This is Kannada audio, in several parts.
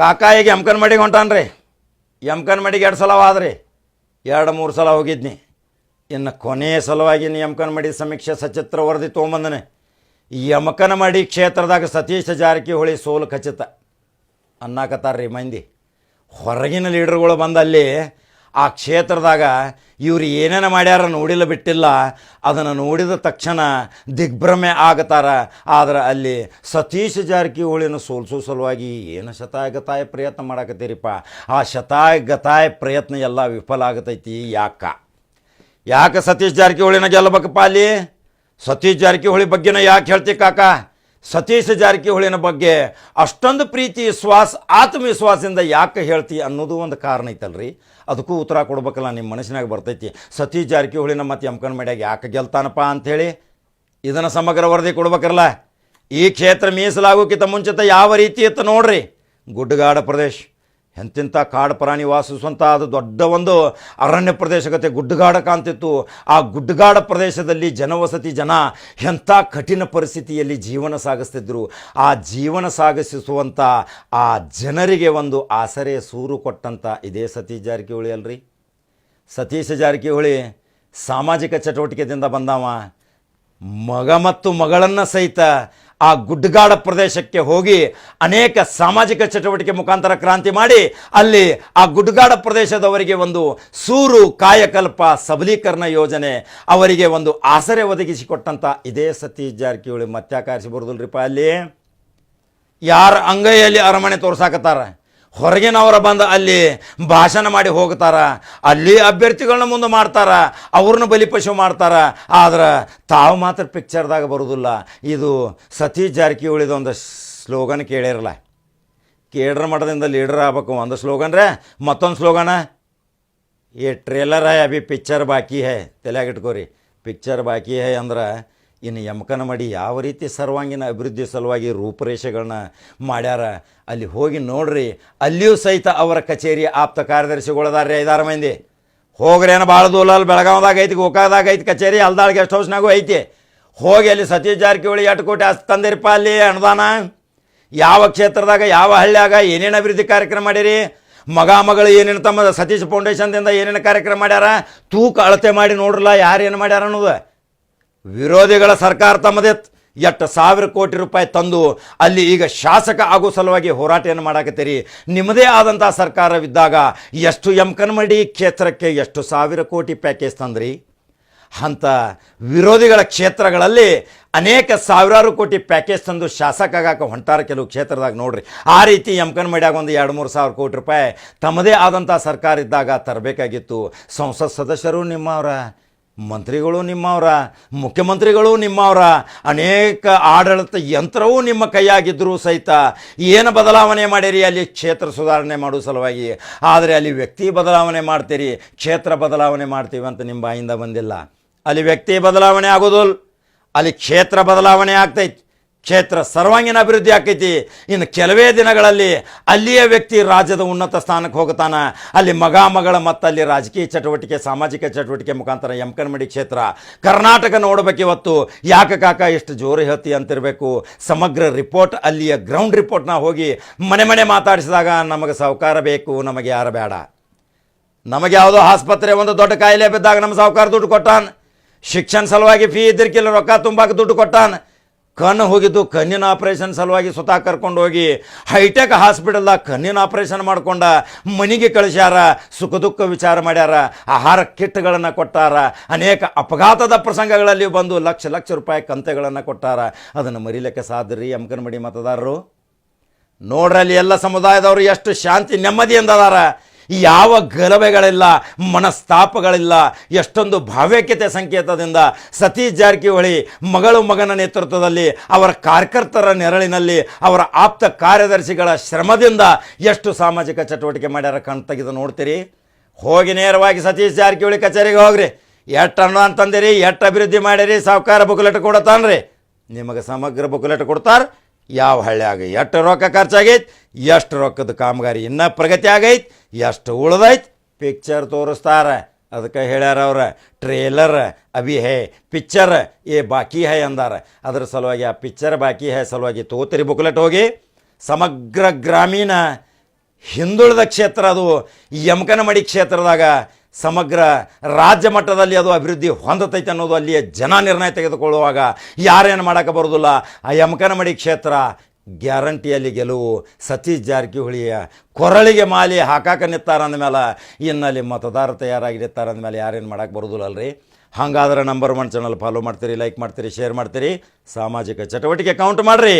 ಕಾಕ ಈಗ ಎಮ್ಕನ್ ಮಡಿಗೆ ಹೊಂಟಾನ್ರಿ. ಎಮ್ಕನ್ ಮಡಿಗೆ ಎರಡು ಸಲ ಆದ್ರಿ ಎರಡು ಮೂರು ಸಲ ಹೋಗಿದ್ನಿ. ಇನ್ನು ಕೊನೆಯ ಸಲುವಾಗಿ ನೀ ಎಮ್ಕನ್ ಮಡಿ ಸಮೀಕ್ಷೆ ಸಚಿತ್ರ ವರದಿ ತೊಗೊಂಬಂದನೆ. ಯಮಕನಮಡಿ ಕ್ಷೇತ್ರದಾಗ ಸತೀಶ ಜಾರಕಿಹೊಳಿ ಸೋಲು ಖಚಿತ. ಅನ್ನಕತ್ತಾರ್ರಿ ಮಂದಿ. ಹೊರಗಿನ ಲೀಡರ್ಗಳು ಬಂದಲ್ಲಿ ಆ ಕ್ಷೇತ್ರದಾಗ ಇವ್ರು ಏನೇನು ಮಾಡ್ಯಾರ ನೋಡಿಲ್ಲ ಬಿಟ್ಟಿಲ್ಲ. ಅದನ್ನು ನೋಡಿದ ತಕ್ಷಣ ದಿಗ್ಭ್ರಮೆ ಆಗತಾರ. ಆದ್ರೆ ಅಲ್ಲಿ ಸತೀಶ್ ಜಾರಕಿಹೊಳಿನ ಸೋಲ್ಸೋ ಸಲುವಾಗಿ ಏನು ಶತಾಯಗತಾಯ ಪ್ರಯತ್ನ ಮಾಡಾಕತ್ತೀರಿಪ್ಪ. ಆ ಶತಾಯಗತಾಯ ಪ್ರಯತ್ನ ಎಲ್ಲ ವಿಫಲ ಆಗತೈತಿ. ಯಾಕ? ಯಾಕೆ ಸತೀಶ್ ಜಾರಕಿಹೊಳಿನ ಗೆಲ್ಲಬೇಕಪ್ಪ ಅಲ್ಲಿ? ಸತೀಶ್ ಜಾರಕಿಹೊಳಿ ಬಗ್ಗೆನ ಯಾಕೆ ಹೇಳ್ತಿ ಕಾಕ? ಸತೀಶ್ ಜಾರಕಿಹೊಳಿನ ಬಗ್ಗೆ ಅಷ್ಟೊಂದು ಪ್ರೀತಿ ವಿಶ್ವಾಸ, ಆತ್ಮವಿಶ್ವಾಸದಿಂದ ಯಾಕೆ ಹೇಳ್ತಿ ಅನ್ನೋದು ಒಂದು ಕಾರಣ ಐತಲ್ರಿ. ಅದಕ್ಕೂ ಉತ್ತರ ಕೊಡ್ಬೇಕಲ್ಲ, ನಿಮ್ಮ ಮನಸ್ಸಿನಾಗ ಬರ್ತೈತಿ. ಸತೀಶ್ ಜಾರಕಿಹೊಳಿನ ಮತ್ತು ಎಮ್ಕನ್ ಮಾಡ್ಯಾಗ ಯಾಕೆ ಗೆಲ್ತಾನಪ್ಪ ಅಂಥೇಳಿ ಇದನ್ನು ಸಮಗ್ರ ವರದಿ ಕೊಡ್ಬೇಕಲ್ಲ ಈ ಕ್ಷೇತ್ರ ಮೀಸಲಾಗೋಕ್ಕಿಂತ ಮುಂಚಿತ ಯಾವ ರೀತಿ ಇತ್ತು ನೋಡ್ರಿ. ಗುಡ್ಡಗಾಡ ಪ್ರದೇಶ. ಎಂತಿಂಥ ಕಾಡು ಪ್ರಾಣಿ ವಾಸಿಸುವಂಥ ಅದು ದೊಡ್ಡ ಒಂದು ಅರಣ್ಯ ಪ್ರದೇಶಗತೆ, ಗುಡ್ಡಗಾಡ ಕಾಣ್ತಿತ್ತು. ಆ ಗುಡ್ಡಗಾಡ ಪ್ರದೇಶದಲ್ಲಿ ಜನವಸತಿ ಜನ ಎಂಥ ಕಠಿಣ ಪರಿಸ್ಥಿತಿಯಲ್ಲಿ ಜೀವನ ಸಾಗಿಸ್ತಿದ್ರು. ಆ ಜೀವನ ಸಾಗಿಸುವಂಥ ಆ ಜನರಿಗೆ ಒಂದು ಆಸರೆ ಸೂರು ಕೊಟ್ಟಂಥ ಇದೇ ಸತೀಶ್ ಜಾರಕಿಹೊಳಿ ಅಲ್ರಿ. ಸತೀಶ ಜಾರಕಿಹೊಳಿ ಸಾಮಾಜಿಕ ಚಟುವಟಿಕೆದಿಂದ ಬಂದವ. ಮಗ ಮತ್ತು ಮಗಳನ್ನು ಸಹಿತ ಆ ಗುಡ್ಡಗಾಡ ಪ್ರದೇಶಕ್ಕೆ ಹೋಗಿ ಅನೇಕ ಸಾಮಾಜಿಕ ಚಟುವಟಿಕೆ ಮುಖಾಂತರ ಕ್ರಾಂತಿ ಮಾಡಿ ಅಲ್ಲಿ ಆ ಗುಡ್ಡಗಾಡ ಪ್ರದೇಶದವರಿಗೆ ಒಂದು ಸೂರು ಕಾಯಕಲ್ಪ ಸಬಲೀಕರಣ ಯೋಜನೆ ಅವರಿಗೆ ಒಂದು ಆಸರೆ ಒದಗಿಸಿಕೊಟ್ಟಂಥ ಇದೇ ಸತೀಶ್ ಜಾರಕಿಹೊಳಿ ಮತ್ಯಾಕಾರಿಸಿ ಬರೋದಿಲ್ರಿಪ್ಪ ಅಲ್ಲಿ? ಯಾರ ಅಂಗೈಯಲ್ಲಿ ಅರಮನೆ ತೋರ್ಸಾಕತ್ತಾರ? ಹೊರಗಿನವರ ಬಂದು ಅಲ್ಲಿ ಭಾಷಣ ಮಾಡಿ ಹೋಗ್ತಾರ. ಅಲ್ಲಿ ಅಭ್ಯರ್ಥಿಗಳನ್ನ ಮುಂದೆ ಮಾಡ್ತಾರ. ಅವ್ರನ್ನ ಬಲಿಪಶು ಮಾಡ್ತಾರ. ಆದ್ರೆ ತಾವು ಮಾತ್ರ ಪಿಕ್ಚರ್ದಾಗ ಬರೋದಿಲ್ಲ. ಇದು ಸತೀಶ್ ಜಾರಕಿಹೊಳಿದ ಒಂದು ಸ್ಲೋಗನ್ ಕೇಳಿರಲ್ಲ. ಕೇಳ್ರ ಮಠದಿಂದ ಲೀಡರ್ ಆಗ್ಬೇಕು ಒಂದು ಸ್ಲೋಗನ್ ರೇ. ಮತ್ತೊಂದು ಸ್ಲೋಗನ? ಈ ಟ್ರೇಲರ್ ಹೈ ಅಭಿ ಪಿಕ್ಚರ್ ಬಾಕಿ ಹೈ. ತಲೆಯಾಗಿಟ್ಕೋರಿ ಪಿಕ್ಚರ್ ಬಾಕಿ ಹೈ ಅಂದ್ರೆ ಇನ್ನು ಯಮಕನ ಮಾಡಿ ಯಾವ ರೀತಿ ಸರ್ವಾಂಗೀಣ ಅಭಿವೃದ್ಧಿ ಸಲುವಾಗಿ ರೂಪುರೇಷೆಗಳನ್ನ ಮಾಡ್ಯಾರ, ಅಲ್ಲಿ ಹೋಗಿ ನೋಡ್ರಿ, ಅಲ್ಲಿಯೂ ಸಹಿತ ಅವರ ಕಚೇರಿ ಆಪ್ತ ಕಾರ್ಯದರ್ಶಿಗಳದಾರ್ರಿ ಐದಾರು ಮಂದಿ. ಹೋಗ್ರಿ ಏನು ಭಾಳ ದೂಲ, ಅಲ್ಲಿ ಬೆಳಗಾವ್ದಾಗ ಐತಿ ಗೋಕಾದಾಗ ಐತಿ, ಕಚೇರಿ ಅಲ್ದಾಳ್ ಗೆಸ್ಟ್ ಹೌಸ್ನಾಗೂ ಐತಿ. ಹೋಗಿ ಅಲ್ಲಿ ಸತೀಶ್ ಜಾರಕಿಹೊಳಿ ಎಷ್ಟು ಕೋಟಿ ಅಷ್ಟು ತಂದಿರಪ್ಪ ಅಲ್ಲಿ ಅನುದಾನ. ಯಾವ ಕ್ಷೇತ್ರದಾಗ, ಯಾವ ಹಳ್ಳಿಯಾಗ ಏನೇನು ಅಭಿವೃದ್ಧಿ ಕಾರ್ಯಕ್ರಮ ಮಾಡಿರಿ? ಮಗ, ಮಗಳು ಏನೇನು ತಮ್ಮ ಸತೀಶ್ ಫೌಂಡೇಶನ್ದಿಂದ ಏನೇನು ಕಾರ್ಯಕ್ರಮ ಮಾಡ್ಯಾರ? ತೂಕ ಅಳತೆ ಮಾಡಿ ನೋಡ್ರಲ್ಲ, ಯಾರು ಏನು ಮಾಡ್ಯಾರ ಅನ್ನೋದು. ವಿರೋಧಿಗಳ ಸರ್ಕಾರ ತಮ್ಮದೇ ಎಷ್ಟು ಸಾವಿರ ಕೋಟಿ ರೂಪಾಯಿ ತಂದು ಅಲ್ಲಿ ಈಗ ಶಾಸಕ ಆಗೋ ಸಲುವಾಗಿ ಹೋರಾಟವನ್ನು ಮಾಡಾಕತ್ತೀರಿ. ನಿಮ್ಮದೇ ಆದಂಥ ಸರ್ಕಾರವಿದ್ದಾಗ ಎಷ್ಟು ಯಮಕನ್ಮಡಿ ಕ್ಷೇತ್ರಕ್ಕೆ ಎಷ್ಟು ಸಾವಿರ ಕೋಟಿ ಪ್ಯಾಕೇಜ್ ತಂದ್ರಿ? ಅಂಥ ವಿರೋಧಿಗಳ ಕ್ಷೇತ್ರಗಳಲ್ಲಿ ಅನೇಕ ಸಾವಿರಾರು ಕೋಟಿ ಪ್ಯಾಕೇಜ್ ತಂದು ಶಾಸಕ ಆಗಾಕ ಹೊಂಟಾರ ಕೆಲವು ಕ್ಷೇತ್ರದಾಗ ನೋಡ್ರಿ. ಆ ರೀತಿ ಎಂಕನ್ ಮಡಿಯಾಗ ಒಂದು ಎರಡು ಮೂರು ಸಾವಿರ ಕೋಟಿ ರೂಪಾಯಿ ತಮ್ಮದೇ ಆದಂಥ ಸರ್ಕಾರ ಇದ್ದಾಗ ತರಬೇಕಾಗಿತ್ತು. ಸಂಸತ್ ಸದಸ್ಯರು ನಿಮ್ಮವರ ಮಂತ್ರಿಗಳು ನಿಮ್ಮವರ, ಮುಖ್ಯಮಂತ್ರಿಗಳು ನಿಮ್ಮವರ, ಅನೇಕ ಆಡಳಿತ ಯಂತ್ರವೂ ನಿಮ್ಮ ಕೈಯಾಗಿದ್ದರೂ ಸಹಿತ ಏನು ಬದಲಾವಣೆ ಮಾಡಿರಿ? ಅಲ್ಲಿ ಕ್ಷೇತ್ರ ಸುಧಾರಣೆ ಮಾಡೋ ಸಲುವಾಗಿ. ಆದರೆ ಅಲ್ಲಿ ವ್ಯಕ್ತಿ ಬದಲಾವಣೆ ಮಾಡ್ತೀರಿ, ಕ್ಷೇತ್ರ ಬದಲಾವಣೆ ಮಾಡ್ತೀವಿ ಅಂತ ನಿಮ್ಮ ಬಾಯಿಂದ ಬಂದಿಲ್ಲ. ಅಲ್ಲಿ ವ್ಯಕ್ತಿ ಬದಲಾವಣೆ ಆಗೋದಿಲ್ಲ ಅಲ್ಲಿ ಕ್ಷೇತ್ರ ಬದಲಾವಣೆ ಆಗ್ತೈತಿ. ಕ್ಷೇತ್ರ ಸರ್ವಾಂಗೀಣ ಅಭಿವೃದ್ಧಿ ಆಕೈತಿ. ಇನ್ನು ಕೆಲವೇ ದಿನಗಳಲ್ಲಿ ಅಲ್ಲಿಯ ವ್ಯಕ್ತಿ ರಾಜ್ಯದ ಉನ್ನತ ಸ್ಥಾನಕ್ಕೆ ಹೋಗುತ್ತಾನ. ಅಲ್ಲಿ ಮಗ, ಮಗಳ ಮತ್ತು ಅಲ್ಲಿ ರಾಜಕೀಯ ಚಟುವಟಿಕೆ, ಸಾಮಾಜಿಕ ಚಟುವಟಿಕೆ ಮುಖಾಂತರ ಯಮಕನ್ಮಡಿ ಕ್ಷೇತ್ರ. ಕರ್ನಾಟಕ ನೋಡಬೇಕು ಇವತ್ತು. ಯಾಕೆ ಕಾಕ ಎಷ್ಟು ಜೋರು ಹೇಳ್ತಿ ಅಂತಿರಬೇಕು? ಸಮಗ್ರ ರಿಪೋರ್ಟ್, ಅಲ್ಲಿಯ ಗ್ರೌಂಡ್ ರಿಪೋರ್ಟ್ನ ಹೋಗಿ ಮನೆ ಮನೆ ಮಾತಾಡಿಸಿದಾಗ ನಮಗೆ ಸಾಹುಕಾರ ಬೇಕು, ನಮಗೆ ಯಾರು ಬೇಡ. ನಮಗೆ ಯಾವುದೋ ಆಸ್ಪತ್ರೆ, ಒಂದು ದೊಡ್ಡ ಕಾಯಿಲೆ ಬಿದ್ದಾಗ ನಮ್ಮ ಸಾಹುಕಾರ ದುಡ್ಡು ಕೊಟ್ಟಾನ. ಶಿಕ್ಷಣ ಸಲುವಾಗಿ ಫೀ ಇದ್ದಿರ್ಕಿಲ್ಲ, ರೊಕ್ಕ ತುಂಬಾಕ ದುಡ್ಡು ಕೊಟ್ಟಾನ. ಕಣ್ಣು ಹೋಗಿದ್ದು ಕಣ್ಣಿನ ಆಪರೇಷನ್ ಸಲುವಾಗಿ ಸ್ವತಃ ಕರ್ಕೊಂಡು ಹೋಗಿ ಹೈಟೆಕ್ ಹಾಸ್ಪಿಟಲ್ದಾಗ ಕಣ್ಣಿನ ಆಪರೇಷನ್ ಮಾಡ್ಕೊಂಡ ಮನೆಗೆ ಕಳಿಸ್ಯಾರ, ಸುಖ ದುಃಖ ವಿಚಾರ ಮಾಡ್ಯಾರ, ಆಹಾರ ಕಿಟ್ಗಳನ್ನು ಕೊಟ್ಟಾರ, ಅನೇಕ ಅಪಘಾತದ ಪ್ರಸಂಗಗಳಲ್ಲಿ ಬಂದು ಲಕ್ಷ ಲಕ್ಷ ರೂಪಾಯಿ ಕಂತೆಗಳನ್ನು ಕೊಟ್ಟಾರ. ಅದನ್ನು ಮರಿಲಿಕ್ಕೆ ಸಾಧ್ಯ ರೀ ಮತದಾರರು? ನೋಡ್ರಲ್ಲಿ ಎಲ್ಲ ಸಮುದಾಯದವರು ಎಷ್ಟು ಶಾಂತಿ ನೆಮ್ಮದಿಯಿಂದ ಅದಾರ. ಯಾವ ಗಲಭೆಗಳಿಲ್ಲ, ಮನಸ್ತಾಪಗಳಿಲ್ಲ, ಎಷ್ಟೊಂದು ಭಾವೈಕ್ಯತೆ ಸಂಕೇತದಿಂದ ಸತೀಶ್ ಜಾರಕಿಹೊಳಿ ಮಗಳು ಮಗನ ನೇತೃತ್ವದಲ್ಲಿ, ಅವರ ಕಾರ್ಯಕರ್ತರ ನೆರಳಿನಲ್ಲಿ, ಅವರ ಆಪ್ತ ಕಾರ್ಯದರ್ಶಿಗಳ ಶ್ರಮದಿಂದ ಎಷ್ಟು ಸಾಮಾಜಿಕ ಚಟುವಟಿಕೆ ಮಾಡ್ಯಾರ ಕಣ್ ತೆಗೆದು ನೋಡ್ತೀರಿ? ಹೋಗಿ ನೇರವಾಗಿ ಸತೀಶ್ ಜಾರಕಿಹೊಳಿ ಕಚೇರಿಗೆ ಹೋಗ್ರಿ. ಎಷ್ಟು ಅನ್ನ ಅಂತಂದಿರಿ ಎಷ್ಟು ಅಭಿವೃದ್ಧಿ ಮಾಡಿರಿ, ಸಾವುಕಾರ ಬುಕ್ಲೆಟ್ ಕೊಡತಾನ್ರಿ. ನಿಮಗೆ ಸಮಗ್ರ ಬುಕ್ಲೆಟ್ ಕೊಡ್ತಾರೆ ಯಾವ ಹಳ್ಳಿಯಾಗ ಎಷ್ಟು ರೊಕ್ಕ ಖರ್ಚಾಗೈತಿ, ಎಷ್ಟು ರೊಕ್ಕದ ಕಾಮಗಾರಿ ಇನ್ನೂ ಪ್ರಗತಿ ಆಗೈತೆ, ಎಷ್ಟು ಉಳ್ದೈತೆ ಪಿಕ್ಚರ್ ತೋರಿಸ್ತಾರೆ. ಅದಕ್ಕೆ ಹೇಳ್ಯಾರ ಅವ್ರ ಟ್ರೇಲರ್ ಅಭಿ ಹೇ ಪಿಕ್ಚರ್ ಏ ಬಾಕಿ ಹೈ ಅಂದಾರ. ಅದ್ರ ಸಲುವಾಗಿ ಆ ಪಿಕ್ಚರ್ ಬಾಕಿ ಹೈ ಸಲುವಾಗಿ ತೋತಿರಿ ಬುಕ್ಲೆಟ್ ಹೋಗಿ, ಸಮಗ್ರ ಗ್ರಾಮೀಣ ಹಿಂದುಳಿದ ಕ್ಷೇತ್ರ ಅದು, ಯಮಕನಮಡಿ ಕ್ಷೇತ್ರದಾಗ ಸಮಗ್ರ ರಾಜ್ಯ ಮಟ್ಟದಲ್ಲಿ ಅದು ಅಭಿವೃದ್ಧಿ ಹೊಂದತೈತೆ ಅನ್ನೋದು ಅಲ್ಲಿಯ ಜನ ನಿರ್ಣಯ ತೆಗೆದುಕೊಳ್ಳುವಾಗ ಯಾರೇನು ಮಾಡೋಕೆ ಬರೋದಿಲ್ಲ ಆ ಯಮಕನಮಡಿ ಕ್ಷೇತ್ರ ಗ್ಯಾರಂಟಿಯಲ್ಲಿ ಗೆಲುವು. ಸತೀಶ್ ಜಾರಕಿಹೊಳಿಯ ಕೊರಳಿಗೆ ಮಾಲಿ ಹಾಕಾಕ ನಿತ್ತಾರ ಅಂದಮೇಲೆ ಇನ್ನಲ್ಲಿ ಮತದಾರ ತಯಾರಾಗಿ ನಿತ್ತಾರ ಅಂದಮೇಲೆ ಯಾರೇನು ಮಾಡೋಕೆ ಬರೋದಿಲ್ಲ ಅಲ್ರಿ. ಹಾಗಾದ್ರೆ ನಂಬರ್ ಒನ್ ಚಾನಲ್ ಫಾಲೋ ಮಾಡ್ತೀರಿ ಲೈಕ್ ಮಾಡ್ತೀರಿ ಶೇರ್ ಮಾಡ್ತೀರಿ. ಸಾಮಾಜಿಕ ಚಟುವಟಿಕೆ ಕೌಂಟ್ ಮಾಡಿರಿ.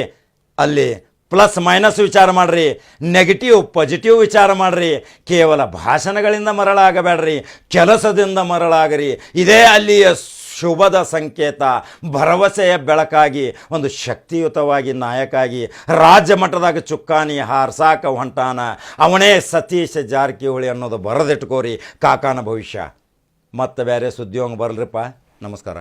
ಅಲ್ಲಿ ಪ್ಲಸ್ ಮೈನಸ್ ವಿಚಾರ ಮಾಡ್ರಿ ನೆಗೆಟಿವ್ ಪಾಸಿಟಿವ್ ವಿಚಾರ ಮಾಡ್ರಿ, ಕೇವಲ ಭಾಷಣಗಳಿಂದ ಮರಳಾಗಬೇಡ್ರಿ, ಕೆಲಸದಿಂದ ಮರಳಾಗರಿ. ಇದೇ ಅಲ್ಲಿಯ ಶುಭದ ಸಂಕೇತ, ಭರವಸೆಯ ಬೆಳಕಾಗಿ, ಒಂದು ಶಕ್ತಿಯುತವಾಗಿ ನಾಯಕಾಗಿ ರಾಜ್ಯ ಮಟ್ಟದಾಗ ಚುಕ್ಕಾನಿ ಹಾರ್ಸಾಕ ಹೊಂಟಾನ, ಅವನೇ ಸತೀಶ ಜಾರಕಿಹೊಳಿ ಅನ್ನೋದು ಬರೆದಿಟ್ಕೋರಿ, ಕಾಕಾನ ಭವಿಷ್ಯ. ಮತ್ತೆ ಬೇರೆ ಸುದ್ದಿ ಹಂಗೆ ಬರಲ್ರಿಪ್ಪ. ನಮಸ್ಕಾರ.